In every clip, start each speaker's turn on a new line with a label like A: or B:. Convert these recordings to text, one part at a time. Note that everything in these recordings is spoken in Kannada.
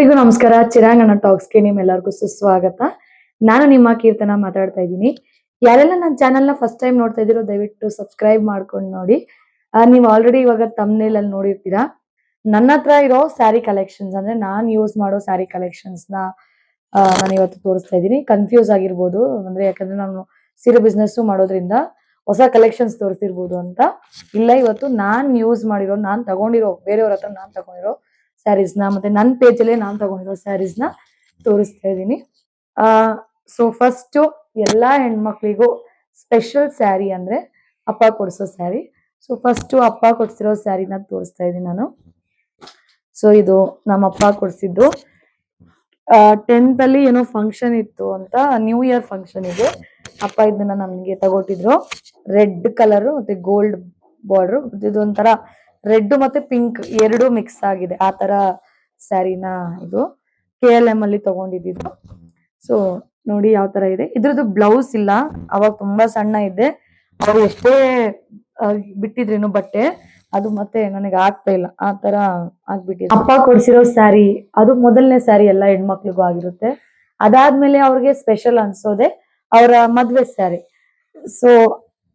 A: ಎಲ್ರಿಗೂ ನಮಸ್ಕಾರ. ಚಿರಾಂಗಣ ಟಾಕ್ಸ್ಗೆ ನಿಮ್ಮೆಲ್ಲರಿಗೂ ಸುಸ್ವಾಗತ. ನಾನು ನಿಮ್ಮ ಕೀರ್ತನ ಮಾತಾಡ್ತಾ ಇದ್ದೀನಿ. ಯಾರೆಲ್ಲ ನನ್ನ ಚಾನಲ್ನ ಫಸ್ಟ್ ಟೈಮ್ ನೋಡ್ತಾ ಇದ್ದೀರೋ ದಯವಿಟ್ಟು ಸಬ್ಸ್ಕ್ರೈಬ್ ಮಾಡ್ಕೊಂಡು ನೋಡಿ. ನೀವು ಆಲ್ರೆಡಿ ಇವಾಗ ತಮ್ನೇಲ್ ಅಲ್ಲಿ ನೋಡಿರ್ತೀರಾ. ನನ್ನ ಹತ್ರ ಇರೋ ಸ್ಯಾರಿ ಕಲೆಕ್ಷನ್ಸ್ ಅಂದ್ರೆ ನಾನ್ ಯೂಸ್ ಮಾಡೋ ಸ್ಯಾರಿ ಕಲೆಕ್ಷನ್ಸ್ನ ನಾನು ಇವತ್ತು ತೋರಿಸ್ತಾ ಇದ್ದೀನಿ. ಕನ್ಫ್ಯೂಸ್ ಆಗಿರ್ಬೋದು, ಅಂದ್ರೆ ಯಾಕಂದ್ರೆ ನಾನು ಸೀರೆ ಬಿಸ್ನೆಸ್ ಮಾಡೋದ್ರಿಂದ ಹೊಸ ಕಲೆಕ್ಷನ್ಸ್ ತೋರಿಸಿರ್ಬೋದು ಅಂತ. ಇಲ್ಲ, ಇವತ್ತು ನಾನ್ ಯೂಸ್ ಮಾಡಿರೋ, ನಾನ್ ತಗೊಂಡಿರೋ, ಬೇರೆಯವ್ರ ಹತ್ರ ನಾನ್ ತಗೊಂಡಿರೋ ಸ್ಯಾರೀಸ್ನ ಮತ್ತೆ ನನ್ನ ಪೇಜ್ ಅಲ್ಲೇ ನಾನ್ ತಗೊಂಡಿರೋ ಸ್ಯಾರೀಸ್ನ ತೋರಿಸ್ತಾ ಇದ್ದೀನಿ. ಆ ಸೊ ಫಸ್ಟ್ ಎಲ್ಲಾ ಹೆಣ್ಮಕ್ಳಿಗೂ ಸ್ಪೆಷಲ್ ಸ್ಯಾರಿ ಅಂದ್ರೆ ಅಪ್ಪ ಕೊಡಿಸೋ ಸ್ಯಾರಿ ಸೊ ಫಸ್ಟ್ ಅಪ್ಪ ಕೊಡಿಸಿರೋ ಸ್ಯಾರಿನ ತೋರಿಸ್ತಾ ಇದ್ದೀನಿ ನಾನು. ಸೊ ಇದು ನಮ್ಮ ಅಪ್ಪ ಕೊಡಿಸಿದ್ದು. ಟೆಂತ್ ಅಲ್ಲಿ ಏನೋ ಫಂಕ್ಷನ್ ಇತ್ತು ಅಂತ ನ್ಯೂ ಇಯರ್ ಫಂಕ್ಷನ್ ಇದೆ. ಅಪ್ಪ ಇದನ್ನ ನಮ್ಗೆ ತಗೊಟ್ಟಿದ್ರು. ರೆಡ್ ಕಲರ್ ಮತ್ತೆ ಗೋಲ್ಡ್ ಬಾರ್ಡರ್ ಇದೊಂಥರ ರೆಡ್ ಮತ್ತೆ ಪಿಂಕ್ ಎರಡು ಮಿಕ್ಸ್ ಆಗಿದೆ. ಆ ತರ ಸ್ಯಾರಿನ ಇದು ಕೆ ಎಲ್ ಎಂ ಅಲ್ಲಿ ತಗೊಂಡಿದ್ದು ಸೊ ನೋಡಿ ಯಾವ ತರ ಇದೆ. ಇದ್ರದ್ದು ಬ್ಲೌಸ್ ಇಲ್ಲ. ಅವಾಗ ತುಂಬಾ ಸಣ್ಣ ಇದ್ದೆ. ಅವ್ರು ಎಷ್ಟೇ ಬಿಟ್ಟಿದ್ರೇನು ಬಟ್ಟೆ, ಅದು ಮತ್ತೆ ನನಗೆ ಆಗ್ತಾ ಇಲ್ಲ. ಆ ತರ ಆಗ್ಬಿಟ್ಟಿದೆ. ಅಪ್ಪ ಕೊಡ್ಸಿರೋ ಸ್ಯಾರಿ, ಅದು ಮೊದಲನೇ ಸ್ಯಾರಿ ಎಲ್ಲ ಹೆಣ್ಮಕ್ಳಿಗೂ ಆಗಿರುತ್ತೆ. ಅದಾದ್ಮೇಲೆ ಅವ್ರಿಗೆ ಸ್ಪೆಷಲ್ ಅನ್ಸೋದೆ ಅವರ ಮದ್ವೆ ಸ್ಯಾರಿ. ಸೊ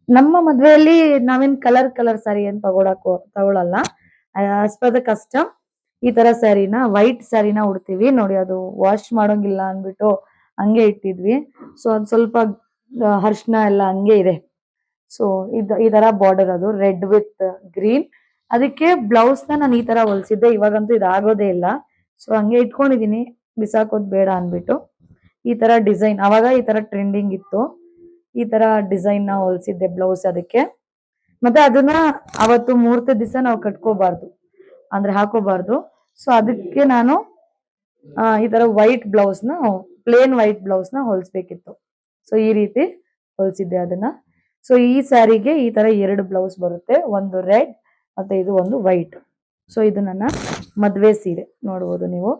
A: ನಮ್ಮ ಮದ್ವೆಯಲ್ಲಿ ನಾವೇನ್ ಕಲರ್ ಕಲರ್ ಸ್ಯಾರಿ ಏನ್ ತಗೊಳಕ್, ತಗೊಳಲ್ಲ. ಆಸ್ ಪರ್ ದ ಈ ತರ ಸ್ಯಾರಿನ ವೈಟ್ ಸ್ಯಾರಿನ ಉಡ್ತೀವಿ. ನೋಡಿ, ಅದು ವಾಶ್ ಮಾಡೋಂಗಿಲ್ಲ ಅನ್ಬಿಟ್ಟು ಹಂಗೆ ಇಟ್ಟಿದ್ವಿ. ಸೊ ಅದ್ ಸ್ವಲ್ಪ ಹರ್ಷಣ ಎಲ್ಲ ಹಂಗೆ ಇದೆ. ಸೊ ಈ ತರ ಬಾರ್ಡರ್ ಅದು ರೆಡ್ ವಿತ್ ಗ್ರೀನ್ ಅದಕ್ಕೆ ಬ್ಲೌಸ್ನ ನಾನು ಈ ತರ ಹೊಲ್ಸಿದ್ದೆ. ಇವಾಗಂತೂ ಇದಾಗೋದೇ ಇಲ್ಲ. ಸೊ ಹಂಗೆ ಇಟ್ಕೊಂಡಿದೀನಿ. ಬಿಸಾಕೋದ್ ಬೇಡ ಅನ್ಬಿಟ್ಟು ಈ ತರ ಡಿಸೈನ್ ಅವಾಗ ಈ ತರ ಟ್ರೆಂಡಿಂಗ್ ಇತ್ತು. ಈ ತರ ಡಿಸೈನ್ನ ಹೊಲ್ಸಿದ್ದೆ ಬ್ಲೌಸ್ ಅದಕ್ಕೆ. ಮತ್ತೆ ಅದನ್ನ ಅವತ್ತು ಮೂರ್ತ ದಿವಸ ನಾವು ಕಟ್ಕೋಬಾರ್ದು. ಅಂದ್ರೆ ಹಾಕೋಬಾರ್ದು. ಸೊ ಅದಕ್ಕೆ ನಾನು ಈ ತರ ವೈಟ್ ಬ್ಲೌಸ್ನ ಪ್ಲೇನ್ ವೈಟ್ ಬ್ಲೌಸ್ನ ಹೊಲ್ಸ್ಬೇಕಿತ್ತು. ಸೊ ಈ ರೀತಿ ಹೊಲ್ಸಿದ್ದೆ ಅದನ್ನ. ಸೊ ಈ ಸ್ಯಾರಿಗೆ ಈ ತರ ಎರಡು ಬ್ಲೌಸ್ ಬರುತ್ತೆ. ಒಂದು ರೆಡ್ ಮತ್ತೆ ಇದು ಒಂದು ವೈಟ್ ಸೊ ಇದು ನನ್ನ ಮದ್ವೆ ಸೀರೆ. ನೋಡ್ಬೋದು ನೀವು.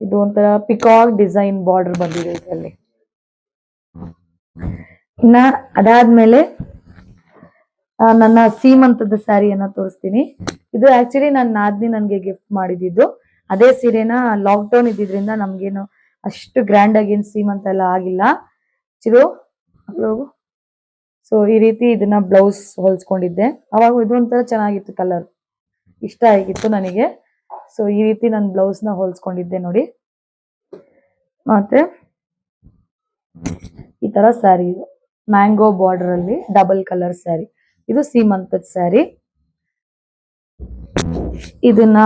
A: ಇದು ಒಂಥರ ಪಿಕಾಕ್ ಡಿಸೈನ್ ಬಾರ್ಡರ್ ಬಂದಿದೆ ಇದರಲ್ಲಿ. ಇನ್ನ ಅದಾದ್ಮೇಲೆ ನನ್ನ ಸೀಮಂತದ ಸ್ಯಾರಿಯನ್ನ ತೋರಿಸ್ತೀನಿ. ಇದು ಆಕ್ಚುಲಿ ನನ್ನ ನಾದ್ನಿ ನನಗೆ ಗಿಫ್ಟ್ ಮಾಡಿದ್ದು. ಅದೇ ಸೀರೆನ ಲಾಕ್ ಡೌನ್ ಇದ್ದಿದ್ರಿಂದ ನಮ್ಗೇನು ಅಷ್ಟು ಗ್ರ್ಯಾಂಡ್ ಆಗಿ ಸೀಮಂತ ಎಲ್ಲ ಆಗಿಲ್ಲ. ಚಿರು ಸೊ ಈ ರೀತಿ ಇದನ್ನ ಬ್ಲೌಸ್ ಹೊಲ್ಸ್ಕೊಂಡಿದ್ದೆ. ಅವಾಗ ಇದು ಒಂಥರ ಚೆನ್ನಾಗಿತ್ತು ಕಲರ್ ಇಷ್ಟ ಆಗಿತ್ತು ನನಗೆ. ಸೊ ಈ ರೀತಿ ನಾನು ಬ್ಲೌಸ್ನ ಹೊಲ್ಸ್ಕೊಂಡಿದ್ದೆ ನೋಡಿ. ಮತ್ತೆ, ಈ ತರ ಸ್ಯಾರಿ ಇದು. ಮ್ಯಾಂಗೋ ಬಾರ್ಡರ್ ಅಲ್ಲಿ ಡಬಲ್ ಕಲರ್ ಸ್ಯಾರಿ ಇದು ಸೀಮಂತದ ಸ್ಯಾರಿ ಇದನ್ನ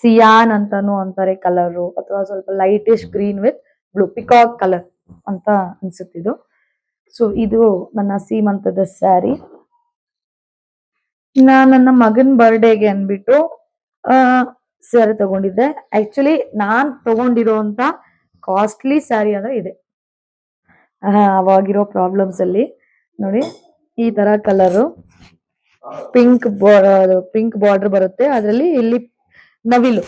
A: ಸಿಯಾನ್ ಅಂತಾನು ಅಂತಾರೆ ಕಲರ್ ಅಥವಾ ಸ್ವಲ್ಪ lightish green with blue peacock colour ಅಂತ ಅನ್ಸುತ್ತಿದ್ದು ಸೊ ಇದು ನನ್ನ ಸೀಮಂತದ ಸ್ಯಾರಿ ನನ್ನ ಮಗನ್ ಬರ್ಡೇಗೆ ಅನ್ಬಿಟ್ಟು ಆ ಸ್ಯಾರಿ ತಗೊಂಡಿದ್ದೆ. ಆಕ್ಚುಲಿ ನಾನ್ ತಗೊಂಡಿರೋಂತ ಕಾಸ್ಟ್ಲಿ ಸ್ಯಾರಿ ಅಂದ್ರೆ ಇದೆ. ಅವಾಗಿರೋ ಪ್ರಾಬ್ಲಮ್ಸ್ ಅಲ್ಲಿ ನೋಡಿ, ಈ ತರ ಕಲರು ಪಿಂಕ್ ಪಿಂಕ್ ಬಾರ್ಡರ್ ಬರುತ್ತೆ. ಅದರಲ್ಲಿ ಇಲ್ಲಿ ನವಿಲು.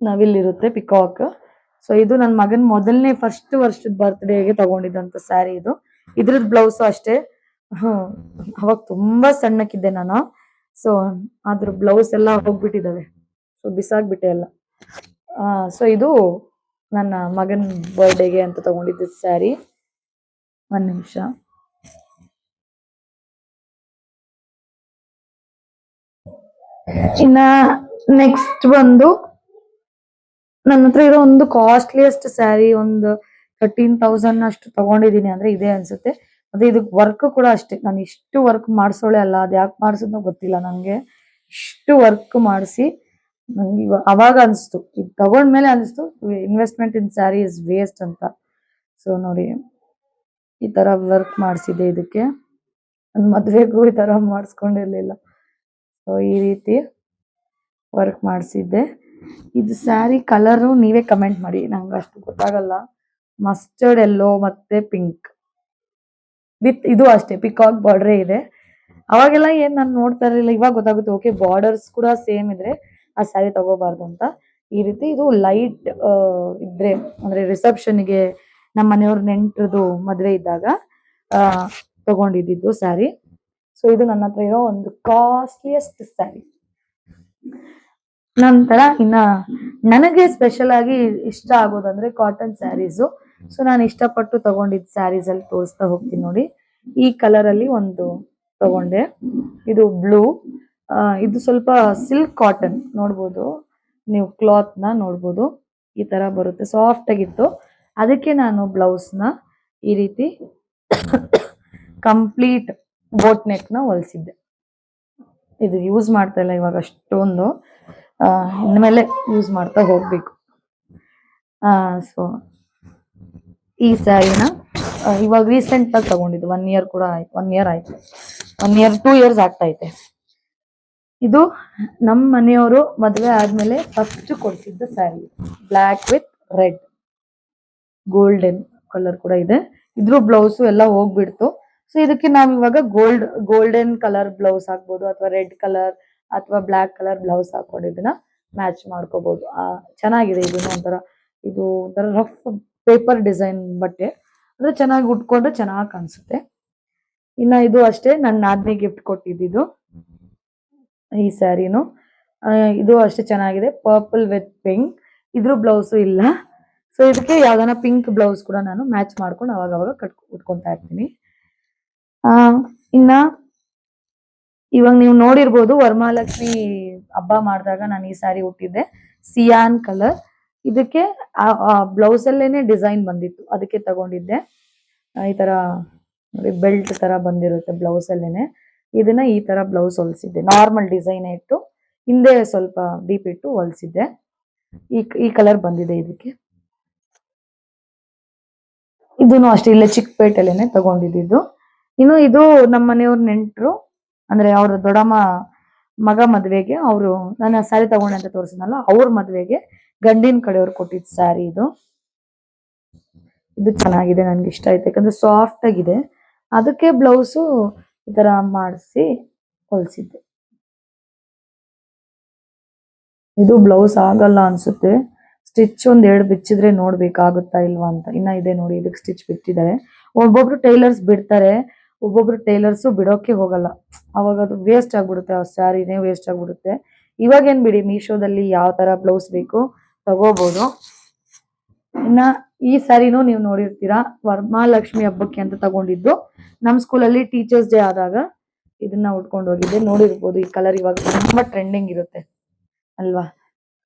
A: ನವಿಲ್ ಇರುತ್ತೆ ಪಿಕಾಕ್ ಸೊ ಇದು ನನ್ನ ಮಗನ ಮೊದಲನೇ ಫಸ್ಟ್ ವರ್ಷದ ಬರ್ತ್ಡೇಗೆ ತಗೊಂಡಿದ್ದಂತ ಸ್ಯಾರಿ ಇದು. ಇದ್ರದ್ದು ಬ್ಲೌಸ್ ಅಷ್ಟೇ. ಅವಾಗ ತುಂಬಾ ಸಣ್ಣಕ್ಕಿದ್ದೆ ನಾನು. ಸೊ ಅದ್ರ ಬ್ಲೌಸ್ ಎಲ್ಲ ಹೋಗ್ಬಿಟ್ಟಿದ್ದಾವೆ. ಸೊ ಬಿಸಾಕ್ಬಿಟ್ಟೆ ಎಲ್ಲ. ಸೊ ಇದು ನನ್ನ ಮಗನ್ ಬರ್ಡೇಗೆ ಅಂತ ತಗೊಂಡಿದ್ದ ಸ್ಯಾರಿ ಒಂದು ನಿಮಿಷ. ಇನ್ನ ನೆಕ್ಸ್ಟ್ ಬಂದು ನನ್ನ ಹತ್ರ ಇರೋ ಒಂದು ಕಾಸ್ಟ್ಲಿಯಸ್ಟ್ ಸ್ಯಾರಿ ಒಂದು ಥರ್ಟೀನ್ ತೌಸಂಡ್ ಅಷ್ಟು ತಗೊಂಡಿದೀನಿ ಅಂದ್ರೆ ಇದೆ ಅನ್ಸುತ್ತೆ. ಮತ್ತೆ ಇದಕ್ ವರ್ಕ್ ಕೂಡ ಅಷ್ಟೇ. ನಾನು ಇಷ್ಟು ವರ್ಕ್ ಮಾಡಿಸೋಳೆ ಅಲ್ಲ. ಅದು ಯಾಕೆ ಮಾಡಿಸೋದು ಗೊತ್ತಿಲ್ಲ ನನಗೆ ಇಷ್ಟು ವರ್ಕ್ ಮಾಡಿಸಿ ಅವಾಗ ಅನಿಸ್ತು. ಇದು ತಗೊಂಡ್ಮೇಲೆ ಅನಿಸ್ತು investment in saree is waste ಅಂತ. ಸೊ ನೋಡಿ, ಈ ಥರ ವರ್ಕ್ ಮಾಡಿಸಿದೆ ಇದಕ್ಕೆ. ನನ್ನ ಮದುವೆಗೂ ಈ ಥರ ಮಾಡಿಸ್ಕೊಂಡಿರಲಿಲ್ಲ. ಸೊ ಈ ರೀತಿ ವರ್ಕ್ ಮಾಡಿಸಿದ್ದೆ. ಇದು ಸ್ಯಾರಿ ಕಲರು ನೀವೇ ಕಮೆಂಟ್ ಮಾಡಿ. ನಂಗೆ ಅಷ್ಟು ಗೊತ್ತಾಗಲ್ಲ. ಮಸ್ಟರ್ಡ್ ಎಲ್ಲೋ ಮತ್ತು ಪಿಂಕ್ ವಿತ್ ಇದು ಅಷ್ಟೇ ಪಿಕಾಕ್ ಬಾರ್ಡ್ರೇ ಇದೆ. ಅವಾಗೆಲ್ಲ ಏನು ನಾನು ನೋಡ್ತಾ ಇರಲಿಲ್ಲ, ಇವಾಗ ಗೊತ್ತಾಗುತ್ತೆ. ಓಕೆ ಬಾರ್ಡರ್ಸ್ ಕೂಡ ಸೇಮ್ ಇದ್ರೆ. ಆ ಸ್ಯಾರಿ ತಗೋಬಾರ್ದು ಅಂತ ಈ ರೀತಿ ಇದು ಲೈಟ್ ಇದ್ರೆ ಅಂದ್ರೆ ರಿಸೆಪ್ಷನ್ಗೆ ನಮ್ಮ ಮನೆಯವ್ರ ನೆಂಟ್ರದು ಮದುವೆ ಇದ್ದಾಗ ತಗೊಂಡಿದ್ದು ಸ್ಯಾರಿ ಸೊ ಇದು ನನ್ನ ಹತ್ರ ಇರೋ ಒಂದು ಕಾಸ್ಟ್ಲಿಯಸ್ಟ್ ಸ್ಯಾರಿ ನಂತರ ಇನ್ನ ನನಗೆ ಸ್ಪೆಷಲ್ ಆಗಿ ಇಷ್ಟ ಆಗೋದಂದ್ರೆ ಕಾಟನ್ ಸ್ಯಾರೀಸು ಸೊ ನಾನು ಇಷ್ಟಪಟ್ಟು ತಗೊಂಡಿದ್ದ ಸ್ಯಾರೀಸ್ ಅಲ್ಲಿ ತೋರಿಸ್ತಾ ಹೋಗ್ತೀನಿ ನೋಡಿ. ಈ ಕಲರ್ ಅಲ್ಲಿ ಒಂದು ತಗೊಂಡೆ. ಇದು ಬ್ಲೂ ಇದು ಸ್ವಲ್ಪ ಸಿಲ್ಕ್ ಕಾಟನ್ ನೋಡ್ಬೋದು. ನೀವು ಕ್ಲಾತ್ನ ನೋಡ್ಬೋದು. ಈ ತರ ಬರುತ್ತೆ. ಸಾಫ್ಟ್ ಆಗಿತ್ತು. ಅದಕ್ಕೆ ನಾನು ಬ್ಲೌಸ್ನ ಈ ರೀತಿ ಕಂಪ್ಲೀಟ್ ಬೋಟ್ ನೆಕ್ನ ಹೊಲಿಸಿದ್ದೆ. ಇದು ಯೂಸ್ ಮಾಡ್ತಾ ಇಲ್ಲ ಇವಾಗ ಅಷ್ಟೊಂದು. ಇನ್ಮೇಲೆ ಯೂಸ್ ಮಾಡ್ತಾ ಹೋಗಬೇಕು. ಸೊ ಈ ಸ್ಯಾರಿನ ಇವಾಗ ರೀಸೆಂಟ್ ಆಗಿ ತಗೊಂಡಿದ್ದು. ಒನ್ ಇಯರ್ ಕೂಡ ಆಯ್ತು. ಒನ್ ಇಯರ್ ಆಯ್ತು. ಒನ್ ಇಯರ್ ಟೂ ಇಯರ್ಸ್ ಆಗ್ತಾ ಐತೆ. ಇದು ನಮ್ಮ ಮನೆಯವರು ಮದುವೆ ಆದ್ಮೇಲೆ first ಕೊಡ್ತಿದ್ದ saree black with red golden colour ಕೂಡ ಇದೆ. ಇದ್ರ ಬ್ಲೌಸ್ ಎಲ್ಲ ಹೋಗ್ಬಿಡ್ತು. ಸೊ ಇದಕ್ಕೆ ನಾವ್ ಇವಾಗ ಗೋಲ್ಡ್ ಗೋಲ್ಡನ್ ಕಲರ್ ಬ್ಲೌಸ್ ಹಾಕ್ಬೋದು ಅಥವಾ ರೆಡ್ ಕಲರ್ ಅಥವಾ ಬ್ಲಾಕ್ ಕಲರ್ ಬ್ಲೌಸ್ ಹಾಕೊಂಡು ಇದನ್ನ ಮ್ಯಾಚ್ ಮಾಡ್ಕೋಬಹುದು ಚೆನ್ನಾಗಿದೆ ಇದನ್ನ ಒಂಥರ. ಇದು ಒಂಥರ ರಫ್ ಪೇಪರ್ ಡಿಸೈನ್ ಬಟ್ಟೆ. ಅಂದ್ರೆ ಚೆನ್ನಾಗಿ ಉಟ್ಕೊಂಡ್ರೆ ಚೆನ್ನಾಗಿ ಕಾಣಿಸುತ್ತೆ. ಇನ್ನ ಇದು ಅಷ್ಟೇ. ನನ್ನ ನಾದ್ನಿ ಗಿಫ್ಟ್ ಕೊಟ್ಟಿದ್ದು ಈ ಸ್ಯಾರಿನು. ಇದು ಅಷ್ಟೇ ಚೆನ್ನಾಗಿದೆ. ಪರ್ಪಲ್ ವಿತ್ ಪಿಂಕ್ ಇದ್ರ ಬ್ಲೌಸು ಇಲ್ಲ. ಸೊ ಇದಕ್ಕೆ ಯಾವ್ದಾನ ಪಿಂಕ್ ಬ್ಲೌಸ್ ಕೂಡ ನಾನು ಮ್ಯಾಚ್ ಮಾಡ್ಕೊಂಡು ಅವಾಗ ಅವಾಗ ಕಟ್, ಉಟ್ಕೊಂತಾ ಇರ್ತೀನಿ. ಇನ್ನ ಇವಾಗ ನೀವು ನೋಡಿರ್ಬೋದು ವರಮಹಾಲಕ್ಷ್ಮಿ ಹಬ್ಬ ಮಾಡಿದಾಗ ನಾನು ಈ ಸ್ಯಾರಿ ಉಟ್ಟಿದ್ದೆ. ಸಿಯಾನ್ ಕಲರ್ ಇದಕ್ಕೆ ಬ್ಲೌಸ್ ಅಲ್ಲೇನೆ ಡಿಸೈನ್ ಬಂದಿತ್ತು. ಅದಕ್ಕೆ ತಗೊಂಡಿದ್ದೆ. ಈ ತರ ಬೆಲ್ಟ್ ತರ ಬಂದಿರುತ್ತೆ ಬ್ಲೌಸ್ ಅಲ್ಲೇನೆ ಇದನ್ನ ಈ ತರ ಬ್ಲೌಸ್ ಹೊಲಿಸಿದ್ದೆ. ನಾರ್ಮಲ್ ಡಿಸೈನ್ ಇಟ್ಟು, ಹಿಂದೆ ಸ್ವಲ್ಪ ಡೀಪ್ ಇಟ್ಟು ಹೊಲಿಸಿದ್ದೆ. ಈ ಈ ಕಲರ್ ಬಂದಿದೆ ಇದಕ್ಕೆ. ಇದನ್ನು ಅಷ್ಟೇ, ಇಲ್ಲೇ ಚಿಕ್ಕಪೇಟೆಲೇನೆ ತಗೊಂಡಿದ್ದು ಇನ್ನು ಇದು ನಮ್ಮ ಮನೆಯವ್ರ ನೆಂಟರು, ಅಂದ್ರೆ ಅವ್ರ ದೊಡ್ಡಮ್ಮ ಮಗ ಮದ್ವೆಗೆ ಅವರು, ನಾನು ಸ್ಯಾರಿ ತಗೊಂಡೆ ಅಂತ ತೋರಿಸಿದ್ನಲ್ಲ, ಅವ್ರ ಮದ್ವೆಗೆ ಗಂಡಿನ ಕಡೆಯವ್ರು ಕೊಟ್ಟಿದ್ದ ಸ್ಯಾರಿ ಇದು. ಇದು ಚೆನ್ನಾಗಿದೆ, ನನ್ಗೆ ಇಷ್ಟ ಆಯ್ತು. ಯಾಕಂದ್ರೆ ಸಾಫ್ಟ್ ಆಗಿದೆ. ಅದಕ್ಕೆ ಬ್ಲೌಸು ಈ ತರ ಮಾಡಿಸಿ ಹೊಲಿಸಿದ್ದೆ. ಇದು ಬ್ಲೌಸ್ ಆಗಲ್ಲ ಅನ್ಸುತ್ತೆ. ಸ್ಟಿಚ್ ಒಂದ್ ಎರಡು ಬಿಚ್ಚಿದ್ರೆ ನೋಡ್ಬೇಕಾಗುತ್ತಾ ಇಲ್ವಾ ಅಂತ. ಇನ್ನ ಇದೆ ನೋಡಿ ಇದಕ್ಕೆ ಸ್ಟಿಚ್ ಬಿಟ್ಟಿದ್ದಾರೆ. ಒಬ್ಬೊಬ್ರು ಟೈಲರ್ಸ್ ಬಿಡ್ತಾರೆ, ಒಬ್ಬೊಬ್ರು ಟೈಲರ್ಸ್ ಬಿಡೋಕೆ ಹೋಗಲ್ಲ. ಅವಾಗ ಅದು ವೇಸ್ಟ್ ಆಗ್ಬಿಡುತ್ತೆ, ಆ ಸ್ಯಾರಿನೇ ವೇಸ್ಟ್ ಆಗ್ಬಿಡುತ್ತೆ. ಇವಾಗ ಏನ್ ಬಿಡಿ, ಮೀಶೋದಲ್ಲಿ ಯಾವ ತರ ಬ್ಲೌಸ್ ಬೇಕು ತಗೋಬಹುದು ಇನ್ನ ಈ ಸ್ಯಾರಿನೂ ನೀವು ನೋಡಿರ್ತೀರಾ ವರ್ಮಾಲಕ್ಷ್ಮಿ ಹಬ್ಬಕ್ಕೆ ಅಂತ ತಗೊಂಡಿದ್ದು. ನಮ್ ಸ್ಕೂಲಲ್ಲಿ ಟೀಚರ್ಸ್ ಡೇ ಆದಾಗ ಇದನ್ನ ಉಟ್ಕೊಂಡು ಹೋಗಿದ್ದೆ. ನೋಡಿರ್ಬೋದು ಈ ಕಲರ್ ಇವಾಗ ತುಂಬಾ ಟ್ರೆಂಡಿಂಗ್ ಇರುತ್ತೆ. ಅಲ್ವಾ?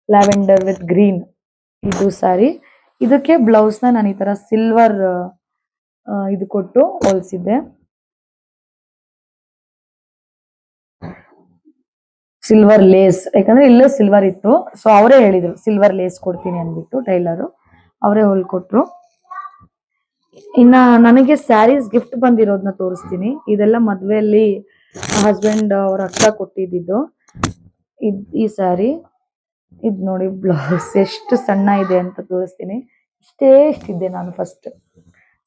A: ಲ್ಯಾವೆಂಡರ್ ವಿತ್ ಗ್ರೀನ್ ಇದು ಸ್ಯಾರಿ ಇದಕ್ಕೆ ಬ್ಲೌಸ್ನ ನಾನು ಈ ತರ ಸಿಲ್ವರ್ ಇದು ಕೊಟ್ಟು ಹೋಲಿಸಿದ್ದೆ. ಸಿಲ್ವರ್ ಲೇಸ್ ಯಾಕಂದ್ರೆ ಇಲ್ಲೂ ಸಿಲ್ವರ್ ಇತ್ತು. ಸೊ ಅವರೇ ಹೇಳಿದ್ರು ಸಿಲ್ವರ್ ಲೇಸ್ ಕೊಡ್ತೀನಿ ಅಂದ್ಬಿಟ್ಟು ಟೈಲರು. ಅವರೇ ಹೊಲ್ಕೊಟ್ರು ಇನ್ನ ನನಗೆ ಸ್ಯಾರೀಸ್ ಗಿಫ್ಟ್ ಬಂದಿರೋದನ್ನ ತೋರಿಸ್ತೀನಿ. ಇದೆಲ್ಲ ಮದ್ವೆಯಲ್ಲಿ ಹಸ್ಬೆಂಡ್ ಅವ್ರ ಅಕ್ಕ ಕೊಟ್ಟಿದ್ದು ಇದ್ ಈ ಸ್ಯಾರಿ, ಇದ್ ನೋಡಿ ಬ್ಲೌಸ್ ಎಷ್ಟು ಸಣ್ಣ ಇದೆ ಅಂತ ತೋರಿಸ್ತೀನಿ. ಇಷ್ಟೇ ಇಷ್ಟಿದ್ದೆ ನಾನು ಫಸ್ಟ್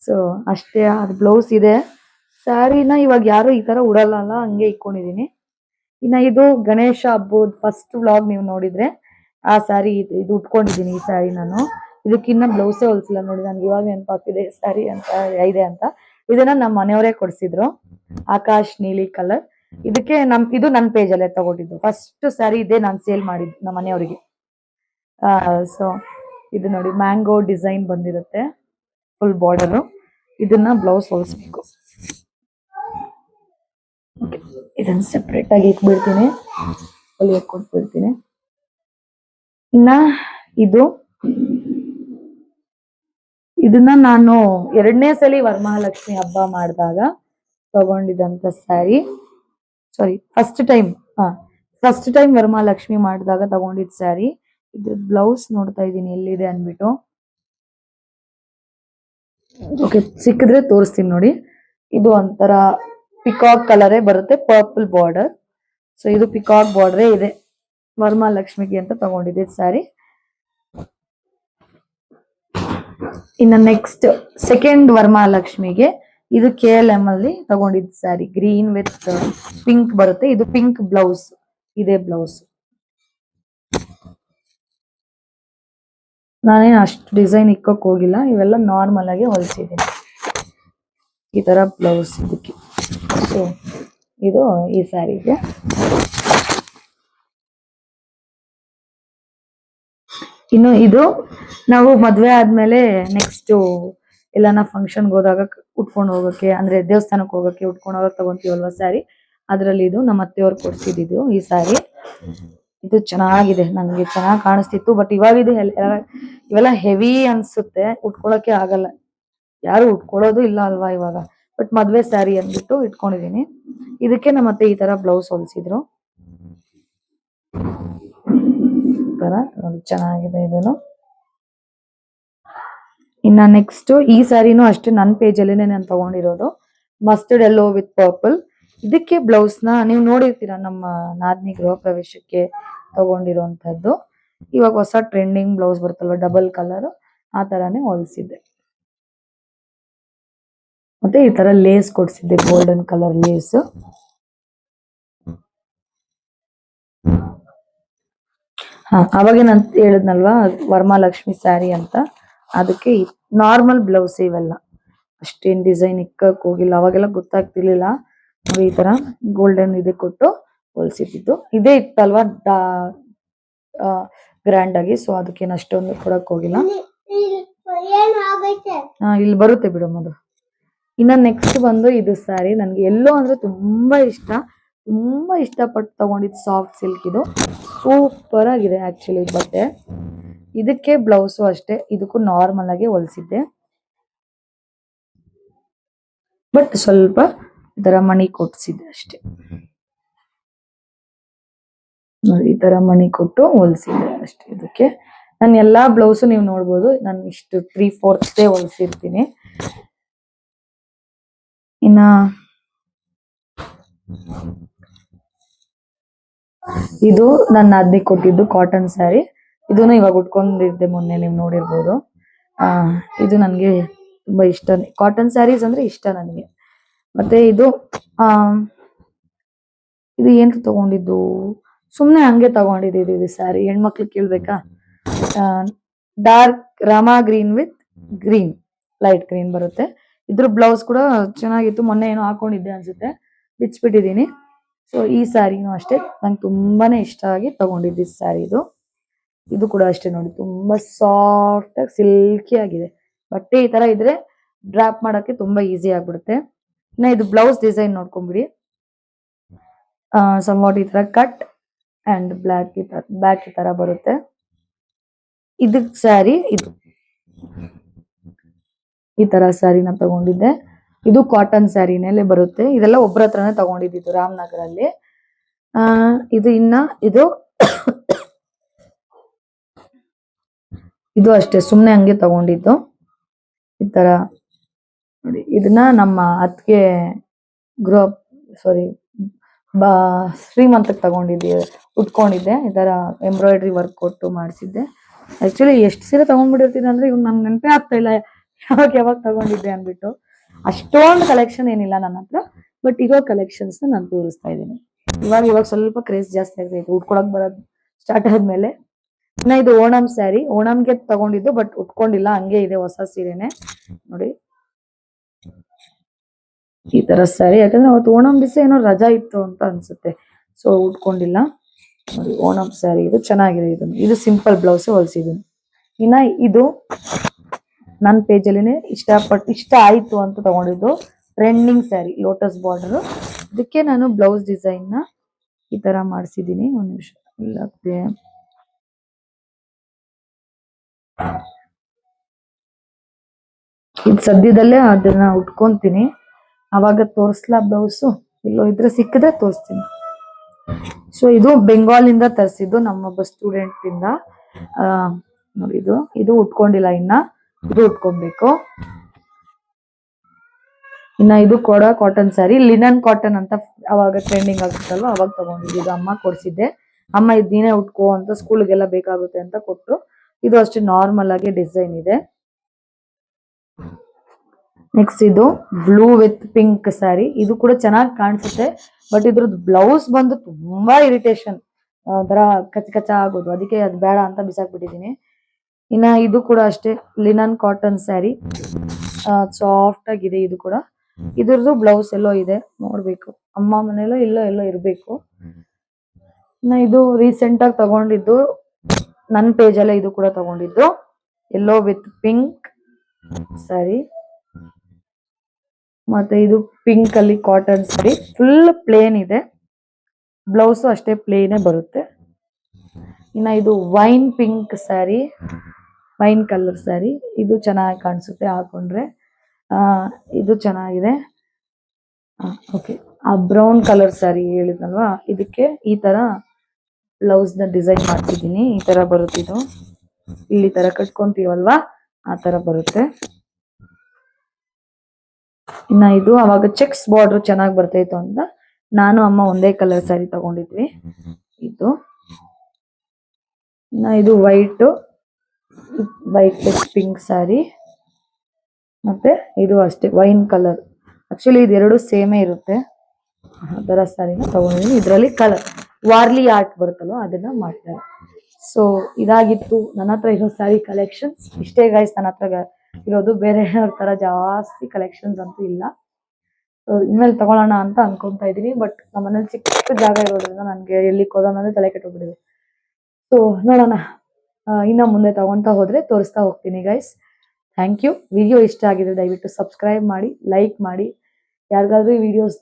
A: ಸೊ ಅಷ್ಟೇ, ಅದು ಬ್ಲೌಸ್ ಇದೆ. ಸ್ಯಾರಿನ ಇವಾಗ ಯಾರು ಈ ತರ ಉಡಲ್ಲ ಹಂಗೆ ಇಟ್ಕೊಂಡಿದೀನಿ ಇನ್ನ ಇದು ಗಣೇಶ ಹಬ್ಬದ ಫಸ್ಟ್ ವ್ಲಾಗ್ ನೀವು ನೋಡಿದ್ರೆ, ಆ ಸ್ಯಾರಿ ಇದು ಉಟ್ಕೊಂಡಿದ್ದೀನಿ ಈ ಸ್ಯಾರಿ ನಾನು. ಇದಕ್ಕಿನ್ನ ಬ್ಲೌಸೇ ಹೊಲ್ಸಿಲ್ಲ ನೋಡಿ, ನನ್ಗೆ ಇವಾಗ ನೆನಪಾಗ್ತಿದೆ ಸ್ಯಾರಿ ಅಂತ, ಇದೆ ಅಂತ. ಇದನ್ನ ನಮ್ಮ ಮನೆಯವರೇ ಕೊಡ್ಸಿದ್ರು. ಆಕಾಶ್ ನೀಲಿ ಕಲರ್ ಇದಕ್ಕೆ ನಮ್, ಇದು ನನ್ನ ಅಲ್ಲೇ ತಗೊಂಡಿದ್ದು. ಫಸ್ಟ್ ಸ್ಯಾರಿ ಇದೆ ನಾನು ಸೇಲ್ ಮಾಡಿದ್ದು ನಮ್ಮ ಮನೆಯವರಿಗೆ. ಸೊ ಇದು ನೋಡಿ ಮ್ಯಾಂಗೋ ಡಿಸೈನ್ ಬಂದಿರುತ್ತೆ. ಫುಲ್ ಬಾರ್ಡರ್ ಇದನ್ನ ಬ್ಲೌಸ್ ಹೊಲಿಸ್ಬೇಕು. ಇದನ್ನ ಸೆಪರೇಟ್ ಆಗಿ ಇಟ್ಬಿಡ್ತೀನಿ. ಹೊಲಿಯಕ್ಕೆ ಕೊಟ್ಬಿಡ್ತೀನಿ. ಇನ್ನ ಇದು ಇದನ್ನ ನಾನು ಎರಡನೇ ಸಲಿ ವರಮಹಾಲಕ್ಷ್ಮಿ ಹಬ್ಬ ಮಾಡಿದಾಗ ತಗೊಂಡಿದಂತ ಸ್ಯಾರಿ. ಸಾರಿ ಫಸ್ಟ್ ಟೈಮ್ ಹಾ ಫಸ್ಟ್ ಟೈಮ್ ವರಮಹಾಲಕ್ಷ್ಮಿ ಮಾಡಿದಾಗ ತಗೊಂಡಿದ್ ಸ್ಯಾರಿ. ಇದ್ರ ಬ್ಲೌಸ್ ನೋಡ್ತಾ ಇದ್ದೀನಿ, ಎಲ್ಲಿದೆ ಅನ್ಬಿಟ್ಟು ಓಕೆ ಸಿಕ್ಕಿದ್ರೆ ತೋರಿಸ್ತೀನಿ ನೋಡಿ. ಇದು ಒಂಥರ ಪಿಕಾಕ್ ಕಲರೇ ಬರುತ್ತೆ ಪರ್ಪಲ್ ಬಾರ್ಡರ್ ಸೊ ಇದು ಪಿಕಾಕ್ ಬಾರ್ಡರೇ ಇದೆ. ವರಮಹಾಲಕ್ಷ್ಮಿಗೆ ಅಂತ ತಗೊಂಡಿದ್ದೆ ಸ್ಯಾರಿ. ಇನ್ನ ನೆಕ್ಸ್ಟ್ ಸೆಕೆಂಡ್ ವರ್ಮಹಾಲಕ್ಷ್ಮಿಗೆ ಇದು ಕೆ ಎಲ್ ಎಂ ಅಲ್ಲಿ ತಗೊಂಡಿದ್ದ ಸ್ಯಾರಿ ಗ್ರೀನ್ ವಿತ್ ಪಿಂಕ್ ಬರುತ್ತೆ. ಇದು ಪಿಂಕ್ ಬ್ಲೌಸ್ ಇದೆ ಬ್ಲೌಸ್ ನಾನೇನು ಅಷ್ಟು ಡಿಸೈನ್ ಇಕ್ಕೋಕ್ ಹೋಗಿಲ್ಲ. ಇವೆಲ್ಲ ನಾರ್ಮಲ್ ಆಗಿ ಹೊಲಿಸಿದ್ದೀನಿ. ಈ ತರ ಬ್ಲೌಸ್ ಇದಕ್ಕೆ. ಸೊ ಇದು ಈ ಸ್ಯಾರಿಗೆ ಇನ್ನು ಇದು ನಾವು ಮದ್ವೆ ಆದ್ಮೇಲೆ ನೆಕ್ಸ್ಟ್ ಎಲ್ಲಾನ ಫಂಕ್ಷನ್ಗೆ ಹೋದಾಗ ಉಟ್ಕೊಂಡು ಹೋಗಕ್ಕೆ, ಅಂದ್ರೆ ದೇವಸ್ಥಾನಕ್ಕೆ ಹೋಗಕ್ಕೆ ಉಟ್ಕೊಂಡು ಹೋಗಕ್ ತಗೊಂತೀವಲ್ವಾ ಸ್ಯಾರಿ ಅದ್ರಲ್ಲಿ ಇದು ನಮ್ಮ ಅತ್ತೆಯವ್ರು ಕೊಡ್ಸಿದ್ದು ಈ ಸ್ಯಾರಿ ಇದು ಚೆನ್ನಾಗಿದೆ ನನಗೆ ಚೆನ್ನಾಗಿ ಕಾಣಿಸ್ತಿತ್ತು ಬಟ್ ಇವಾಗ ಇದು ಇವೆಲ್ಲ ಹೆವಿ ಅನ್ಸುತ್ತೆ, ಉಟ್ಕೊಳಕ್ಕೆ ಆಗಲ್ಲ. ಯಾರು ಉಟ್ಕೊಳ್ಳೋದು ಇಲ್ಲ ಅಲ್ವಾ ಇವಾಗ. ಬಟ್ ಮದ್ವೆ ಸ್ಯಾರಿ ಅಂದ್ಬಿಟ್ಟು ಇಟ್ಕೊಂಡಿದೀನಿ. ಇದಕ್ಕೆ ನಮ್ಮ ಅತ್ತೆ ಈ ತರ ಬ್ಲೌಸ್ ಹೊಲ್ಸಿದ್ರು. ತರ ಚೆನ್ನಾಗಿದೆ ಇದನ್ನು. ಇನ್ನ ನೆಕ್ಸ್ಟ್ ಈ ಸಾರಿನೂ ಅಷ್ಟೇ ನನ್ನ ಪೇಜ್ ಅಲ್ಲಿ ನಾನು ತಗೊಂಡಿರೋದು. ಮಸ್ಟರ್ಡ್ ಎಲ್ಲೋ ವಿತ್ ಪರ್ಪಲ್ ಇದಕ್ಕೆ ಬ್ಲೌಸ್ನ ನೀವು ನೋಡಿರ್ತೀರಾ ನಮ್ಮ ನಾದಿನಿ ಗೃಹ ಪ್ರವೇಶಕ್ಕೆ ತಗೊಂಡಿರುವಂತದ್ದು ಇವಾಗ ಹೊಸ ಟ್ರೆಂಡಿಂಗ್ ಬ್ಲೌಸ್ ಬರುತ್ತಲ್ವ ಡಬಲ್ ಕಲರ್ ಆ ತರಾನೇ ಹೊಲಿಸಿದ್ದೆ. ಮತ್ತೆ ಈ ತರ ಲೇಸ್ ಕೊಡ್ಸಿದ್ದೆ ಗೋಲ್ಡನ್ ಕಲರ್ ಲೇಸ್ ಹಾ ಅವಾಗ ನಾನು ಹೇಳಿದ್ನಲ್ವಾ, ವರಮಹಾಲಕ್ಷ್ಮಿ ಸ್ಯಾರಿ ಅಂತ. ಅದಕ್ಕೆ ನಾರ್ಮಲ್ ಬ್ಲೌಸ್ ಇವೆಲ್ಲ. ಅಷ್ಟೇನ್ ಡಿಸೈನ್ ಇಕ್ಕಕ್ ಹೋಗಿಲ್ಲ ಅವಾಗೆಲ್ಲ ಗೊತ್ತಾಗ್ತಿರ್ಲಿಲ್ಲ. ನೋಡಿ ಈ ತರ ಗೋಲ್ಡನ್ ಇದೆ ಕೊಟ್ಟು ಹೊಲ್ಸಿದ್ದು ಇದೇ ಇತ್ತಲ್ವಾ ಗ್ರ್ಯಾಂಡ್ ಆಗಿ ಸೊ ಅದಕ್ಕೇನು ಅಷ್ಟೊಂದು ಕೊಡಕ್ ಹೋಗಿಲ್ಲ. ಹಾ, ಇಲ್ಲಿ ಬರುತ್ತೆ ಬಿಡು ಮದು ಇನ್ನ ನೆಕ್ಸ್ಟ್ ಬಂದು ಇದು ಸ್ಯಾರಿ. ನನ್ಗೆ ಎಲ್ಲೋ ಅಂದ್ರೆ ತುಂಬಾ ಇಷ್ಟ. ತುಂಬಾ ಇಷ್ಟಪಟ್ಟು ತೊಗೊಂಡಿದ್ದು ಸಾಫ್ಟ್ ಸಿಲ್ಕ್ ಇದು. ಸೂಪರ್ ಆಗಿದೆ ಆ್ಯಕ್ಚುಲಿ ಬಟ್ಟೆ. ಇದಕ್ಕೆ ಬ್ಲೌಸು ಅಷ್ಟೇ, ಇದಕ್ಕೂ ನಾರ್ಮಲ್ ಆಗಿ ಹೊಲಿಸಿದ್ದೆ. ಬಟ್ ಸ್ವಲ್ಪ ತರ ಮಣಿ ಕೊಡ್ಸಿದ್ದೆ ಅಷ್ಟೇ. ಈ ತರ ಮಣಿ ಕೊಟ್ಟು ಹೊಲಿಸಿದ್ದೆ ಅಷ್ಟೇ ಇದಕ್ಕೆ. ನಾನು ಎಲ್ಲಾ ಬ್ಲೌಸು ನೀವು ನೋಡ್ಬೋದು, ನಾನು ಇಷ್ಟು ತ್ರೀ ಫೋರ್ತ್ ಹೊಲಿಸಿರ್ತೀನಿ. ಇನ್ನ ಇದು ನನ್ನ ಅದ್ನಿ ಕೊಟ್ಟಿದ್ದು ಕಾಟನ್ ಸ್ಯಾರಿ ಇದನ್ನು ಇವಾಗ ಉಟ್ಕೊಂಡಿದ್ದೆ ಮೊನ್ನೆ ನೀವು ನೋಡಿರ್ಬೋದು. ಇದು ನನಗೆ ತುಂಬಾ ಇಷ್ಟ. ಕಾಟನ್ ಸ್ಯಾರೀಸ್ ಅಂದ್ರೆ ಇಷ್ಟ ನನಗೆ. ಮತ್ತೆ ಇದು ಇದು ಏನ್ ತಗೊಂಡಿದ್ದು? ಸುಮ್ಮನೆ ಹಂಗೆ ತಗೊಂಡಿದ್ದು ಇದು ಸ್ಯಾರಿ ಹೆಣ್ಮಕ್ಳು ಕೇಳಬೇಕಾ? Dark Rama green with green light green ಬರುತ್ತೆ. ಇದ್ರ ಬ್ಲೌಸ್ ಕೂಡ ಚೆನ್ನಾಗಿತ್ತು. ಮೊನ್ನೆ ಏನೋ ಹಾಕೊಂಡಿದ್ದೆ ಅನ್ಸುತ್ತೆ. ಬಿಚ್ಬಿಟ್ಟಿದೀನಿ ಸೊ ಈ ಸ್ಯಾರಿನೂ ಅಷ್ಟೇ. ನಂಗೆ ತುಂಬಾನೇ ಇಷ್ಟ ಆಗಿ ಈ ಸ್ಯಾರಿ ಇದು. ಇದು ಕೂಡ ಅಷ್ಟೇ ನೋಡಿ. ತುಂಬಾ ಸಾಫ್ಟ್ ಆಗಿ ಸಿಲ್ಕಿ ಆಗಿದೆ. ಬಟ್ಟೆ ಈ ತರ ಇದ್ರೆ ಡ್ರಾಪ್ ಮಾಡಕ್ಕೆ ತುಂಬಾ ಈಸಿ ಆಗ್ಬಿಡುತ್ತೆ. ಇನ್ನ ಇದು ಬ್ಲೌಸ್ ಡಿಸೈನ್ ನೋಡ್ಕೊಂಬಿಡಿ. ಸಮ್ವಾಟ್ ಈ ತರ ಕಟ್ ಅಂಡ್ ಬ್ಲಾಕ್ ಈ ತರ ಬ್ಯಾಕ್ ಈ ತರ ಬರುತ್ತೆ. ಇದಕ್ ಸ್ಯಾರಿ ಇದು ಈ ತರ ಸ್ಯಾರಿನ ತಗೊಂಡಿದ್ದೆ. ಇದು ಕಾಟನ್ ಸ್ಯಾರಿನಲ್ಲೇ ಬರುತ್ತೆ. ಇದೆಲ್ಲ ಒಬ್ಬರ ಹತ್ರನೇ ತಗೊಂಡಿದ್ದು ರಾಮನಗರಲ್ಲಿ. ಇದು ಇನ್ನ, ಇದು ಇದು ಅಷ್ಟೇ, ಸುಮ್ನೆ ಹಂಗೆ ತಗೊಂಡಿದ್ದು. ಈ ತರ. ನೋಡಿ, ಇದನ್ನ ನಮ್ಮ ಅತ್ತಿಗೆ ಗೃಹ ಸಾರಿ ಬಾ, ಶ್ರೀಮಂತಕ್ಕೆ ತಗೊಂಡಿದ್ದೆ, ಉಟ್ಕೊಂಡಿದ್ದೆ. ಈ ತರ ಎಂಬ್ರಾಯ್ಡ್ರಿ ವರ್ಕ್ ಕೊಟ್ಟು ಮಾಡಿಸಿದ್ದೆ. ಆಕ್ಚುಲಿ ಎಷ್ಟು ಸೀರೆ ತಗೊಂಡ್ಬಿಟ್ಟಿರ್ತೀನಿ ಅಂದ್ರೆ ಇವ್ ನಂಗೆ ನೆನಪೇ ಆಗ್ತಾ ಇಲ್ಲ. ಯಾವಾಗ ಯಾವಾಗ ತಗೊಂಡಿದ್ದೆ ಅಂದ್ಬಿಟ್ಟು. ಅಷ್ಟೊಂದು ಕಲೆಕ್ಷನ್ ಏನಿಲ್ಲ ನನ್ನ ಹತ್ರ ಬಟ್ ಇರೋ ಕಲೆಕ್ಷನ್ಸ್ ನಾನು ತೋರಿಸ್ತಾ ಇದ್ದೀನಿ. ಇವಾಗ ಇವಾಗ ಸ್ವಲ್ಪ ಕ್ರೇಜ್ ಜಾಸ್ತಿ ಆಗ್ತೈತೆ ಉಟ್ಕೊಳಕ್ ಬರೋದು ಸ್ಟಾರ್ಟ್ ಆದ್ಮೇಲೆ. ಇನ್ನ ಇದು ಓಣಂ ಸ್ಯಾರಿ ಓಣಂಗೆ ತಗೊಂಡಿದ್ದು ಬಟ್ ಉಟ್ಕೊಂಡಿಲ್ಲ, ಹಂಗೆ ಇದೆ ಹೊಸ ಸೀರೆನೆ. ನೋಡಿ. ಈ ತರ ಸ್ಯಾರಿ ಯಾಕಂದ್ರೆ ಅವತ್ತು ಓಣಂ ದಿವಸ ಏನೋ ರಜಾ ಇತ್ತು ಅಂತ ಅನ್ಸುತ್ತೆ ಸೊ ಉಟ್ಕೊಂಡಿಲ್ಲ. ನೋಡಿ, ಓಣಂ ಸ್ಯಾರಿ ಇದು ಚೆನ್ನಾಗಿದೆ ಇದು ಇದು ಸಿಂಪಲ್ ಬ್ಲೌಸ್ ಹೊಲ್ಸಿದೀನಿ. ಇನ್ನ ಇದು ನನ್ನ ಪೇಜಲ್ಲಿನೇ ಇಷ್ಟಪಟ್ಟು ಇಷ್ಟ ಆಯಿತು ಅಂತ ತಗೊಂಡಿದ್ದು ಟ್ರೆಂಡಿಂಗ್ ಸ್ಯಾರಿ ಲೋಟಸ್ ಬಾರ್ಡರ್ ಇದಕ್ಕೆ ನಾನು ಬ್ಲೌಸ್ ಡಿಸೈನ್ನ ಈ ಥರ ಮಾಡಿಸಿದ್ದೀನಿ. ಒಂದು ನಿಮಿಷ ಇಲ್ಲ ಇದು ಸದ್ಯದಲ್ಲೇ ಅದನ್ನ ಉಟ್ಕೊಂತೀನಿ. ಅವಾಗ ತೋರಿಸ್ಲಾ ಬ್ಲೌಸು ಇಲ್ಲೋ ಇದ್ರೆ ಸಿಕ್ಕಿದ್ರೆ ತೋರಿಸ್ತೀನಿ. ಸೊ ಇದು ಬೆಂಗಾಲಿಂದ ತರಿಸಿದ್ದು ನಮ್ಮೊಬ್ಬ ಸ್ಟೂಡೆಂಟ್ ಇಂದ. ನೋಡಿ ಇದು ಇದು ಉಟ್ಕೊಂಡಿಲ್ಲ ಇನ್ನ. ಇದು ಉಟ್ಕೊಬೇಕು ಇನ್ನ ಇದು ಕೊಡ ಕಾಟನ್ ಸ್ಯಾರಿ ಲಿನನ್ ಕಾಟನ್ ಅಂತ ಅವಾಗ ಟ್ರೆಂಡಿಂಗ್ ಆಗುತ್ತಲ್ವ, ಅವಾಗ ತಗೊಂಡಿದ್ದು. ಅಮ್ಮ ಕೊಡ್ಸಿದ್ದೆ. ಅಮ್ಮ ಇದ್ ನೀನೇ ಉಟ್ಕೋ ಅಂತ ಸ್ಕೂಲ್ಗೆಲ್ಲ ಬೇಕಾಗುತ್ತೆ ಅಂತ ಕೊಟ್ರು. ಇದು ಅಷ್ಟೇ ನಾರ್ಮಲ್ ಆಗಿ ಡಿಸೈನ್ ಇದೆ. ನೆಕ್ಸ್ಟ್ ಇದು ಬ್ಲೂ ವಿತ್ ಪಿಂಕ್ ಸ್ಯಾರಿ ಇದು ಕೂಡ ಚೆನ್ನಾಗಿ ಕಾಣಿಸುತ್ತೆ ಬಟ್ ಇದ್ರದ್ದು ಬ್ಲೌಸ್ ಬಂದು ತುಂಬಾ ಇರಿಟೇಷನ್ ಒಂಥರ ಕಚ್ಚ ಕಚ ಆಗೋದು. ಅದಕ್ಕೆ ಅದು ಬೇಡ ಅಂತ ಬಿಸಾಕ್ಬಿಟ್ಟಿದೀನಿ ಇನ್ನ ಇದು ಕೂಡ ಅಷ್ಟೇ ಲಿನನ್ ಕಾಟನ್ ಸ್ಯಾರಿ ಸಾಫ್ಟ್ ಆಗಿದೆ ಇದು ಕೂಡ. ಇದರದು ಬ್ಲೌಸ್ ಎಲ್ಲೋ ಇದೆ, ನೋಡ್ಬೇಕು. ಅಮ್ಮ ಮನೇಲೋ ಇಲ್ಲೋ ಎಲ್ಲೋ ಇರ್ಬೇಕು. ಇನ್ನ ಇದು ರೀಸೆಂಟ್ ಆಗಿ ತಗೊಂಡಿದ್ದು ನನ್ನ ಪೇಜಲ್ಲೇ ಇದು ಕೂಡ ತಗೊಂಡಿದ್ದು. ಎಲ್ಲೋ ವಿತ್ ಪಿಂಕ್ ಸ್ಯಾರಿ ಮತ್ತೆ ಇದು ಪಿಂಕ್ ಅಲ್ಲಿ ಕಾಟನ್ ಸ್ಯಾರಿ ಫುಲ್ ಪ್ಲೇನ್ ಇದೆ. ಬ್ಲೌಸು ಅಷ್ಟೇ ಪ್ಲೇನೇ ಬರುತ್ತೆ. ಇನ್ನ ಇದು wine pink sari wine colour sari. ಇದು ಚೆನ್ನಾಗಿ ಕಾಣಿಸುತ್ತೆ ಹಾಕೊಂಡ್ರೆ. ಆ ಇದು ಚೆನ್ನಾಗಿದೆ. ಓಕೆ. ಆ ಬ್ರೌನ್ ಕಲರ್ ಸ್ಯಾರಿ ಹೇಳಿದ್ನಲ್ವಾ? ಇದಕ್ಕೆ ಈ ತರ ಬ್ಲೌಸ್ನ ಡಿಸೈನ್ ಮಾಡ್ತಿದ್ದೀನಿ ಈ ತರ ಬರುತ್ತೆ ಇದು. ಇಲ್ಲಿ ತರ ಕಟ್ಕೊಂತೀವಲ್ವಾ? ಆ ತರ ಬರುತ್ತೆ. ಇನ್ನ ಇದು ಅವಾಗ ಚೆಕ್ಸ್ ಬಾರ್ಡರ್ ಚೆನ್ನಾಗಿ ಬರ್ತಾಯಿತ್ತು ಅಂತ ನಾನು ಅಮ್ಮ ಒಂದೇ ಕಲರ್ ಸ್ಯಾರಿ ತಗೊಂಡಿದ್ವಿ. ಇದು. ಇನ್ನ ಇದು ವೈಟ್. White pink sari. ಮತ್ತೆ ಇದು ಅಷ್ಟೇ, ವೈನ್ ಕಲರ್. ಆಕ್ಚುಲಿ ಇದೆರಡು ಸೇಮೇ ಇರುತ್ತೆ. ಅದರ ಸ್ಯಾರಿನ ತಗೊಂಡಿದ್ದೀನಿ. ಇದರಲ್ಲಿ ಕಲರ್, ವಾರ್ಲಿ ಆರ್ಟ್ ಬರುತ್ತಲ್ವ, ಅದನ್ನ ಮಾಡ್ತಾರೆ ಸೊ ಇದಾಗಿತ್ತು ನನ್ನ ಹತ್ರ ಇರೋ ಸ್ಯಾರಿ ಕಲೆಕ್ಷನ್ಸ್ ಇಷ್ಟೇ ಗೈಸ್ ನನ್ನ ಹತ್ರ ಇರೋದು. ಬೇರೆ ಅವ್ರ ತರ ಜಾಸ್ತಿ ಕಲೆಕ್ಷನ್ಸ್ ಅಂತೂ ಇಲ್ಲ. ಇನ್ಮೇಲೆ ತಗೊಳ್ಳೋಣ ಅಂತ ಅನ್ಕೊಂತಾ ಇದೀನಿ ಬಟ್ ನಮ್ಮ ಮನೇಲಿ ಚಿಕ್ಕ ಜಾಗ ಇರೋದ್ರಿಂದ ನನಗೆ ಎಲ್ಲಿ ಕೋದೋಣ ತಲೆ ಕೆಟ್ಟೋಗ್ಬಿಟ್ಟಿದೆ ಸೊ ನೋಡೋಣ. ಇನ್ನ ಮುಂದೆ ತಗೊಂತಾ ಹೋದ್ರೆ ತೋರಿಸ್ತಾ ಹೋಗ್ತೀನಿ ಗೈಸ್ ಥ್ಯಾಂಕ್ ಯು ವಿಡಿಯೋ ಇಷ್ಟ ಆಗಿದ್ರೆ ದಯವಿಟ್ಟು ಸಬ್ಸ್ಕ್ರೈಬ್ ಮಾಡಿ ಲೈಕ್ ಮಾಡಿ. ಯಾರಿಗಾದ್ರೂ ಈ ವಿಡಿಯೋಸ್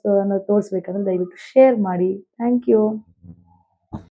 A: ತೋರಿಸ್ಬೇಕಂದ್ರೆ ದಯವಿಟ್ಟು ಶೇರ್ ಮಾಡಿ. Thank you